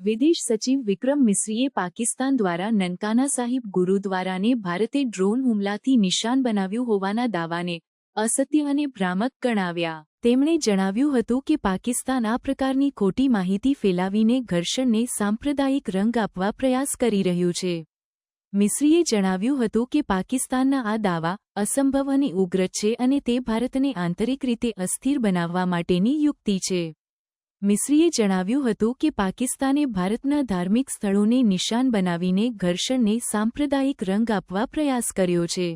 વિદેશ સચિવ વિક્રમ મિશ્રીએ પાકિસ્તાન દ્વારા નનકાના સાહિબ ગુરુદ્વારાને ભારતે ડ્રોન હુમલાથી નિશાન બનાવ્યું હોવાના દાવાને અસત્ય અને ભ્રામક ગણાવ્યા. તેમણે જણાવ્યું હતું કે પાકિસ્તાન આ પ્રકારની ખોટી માહિતી ફેલાવીને ઘર્ષણને સાંપ્રદાયિક રંગ આપવા પ્રયાસ કરી રહ્યું છે. મિશ્રીએ જણાવ્યું હતું કે પાકિસ્તાનના આ દાવા અસંભવ અને ઉગ્ર છે અને તે ભારતને આંતરિક રીતે અસ્થિર બનાવવા માટેની યુક્તિ છે. મિશ્રીએ જણાવ્યું હતું કે પાકિસ્તાને ભારતના ધાર્મિક સ્થળોને નિશાન બનાવીને ઘર્ષણને સાંપ્રદાયિક રંગ આપવા પ્રયાસ કર્યો છે.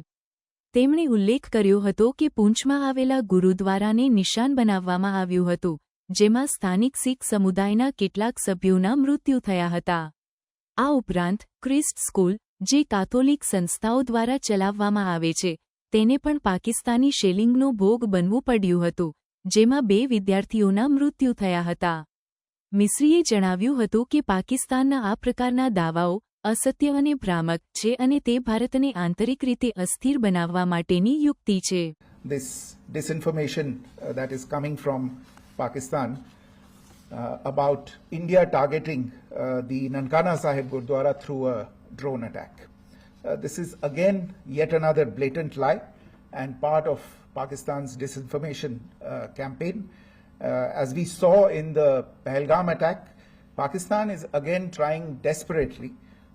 તેમણે ઉલ્લેખ કર્યો હતો કે પૂંછમાં આવેલા ગુરુદ્વારાને નિશાન બનાવવામાં આવ્યું હતું, જેમાં સ્થાનિક શીખ સમુદાયના કેટલાક સભ્યોના મૃત્યુ થયા હતા. આ ઉપરાંત ક્રિસ્ટ સ્કૂલ, જે કાથોલિક સંસ્થાઓ દ્વારા ચલાવવામાં આવે છે, તેને પણ પાકિસ્તાની શેલિંગનો ભોગ બનવું પડ્યું હતું. જેમાં બે વિદ્યાર્થીઓના મૃત્યુ થયા હતા મિસ્રીએ જણાવ્યું હતું કે પાકિસ્તાનના આ પ્રકારના દાવાઓ અસત્ય અને ભ્રામક છે અને તે ભારતને આંતરિક રીતે અસ્થિર બનાવવા માટેની યુક્તિ છે this disinformation uh, that is coming from Pakistan uh, about India targeting uh, the Nankana Sahib Gurdwara through a drone attack. Uh, this is again yet another blatant lie and part of Pakistan's disinformation uh, campaign. Uh, as we saw in the Pahalgam attack, Pakistan is again trying desperately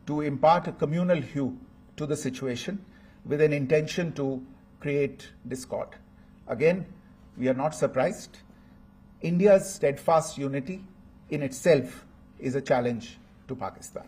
to impart a communal hue to the situation with an intention to create discord. Again, we are not surprised. India's steadfast unity in itself is a challenge to Pakistan.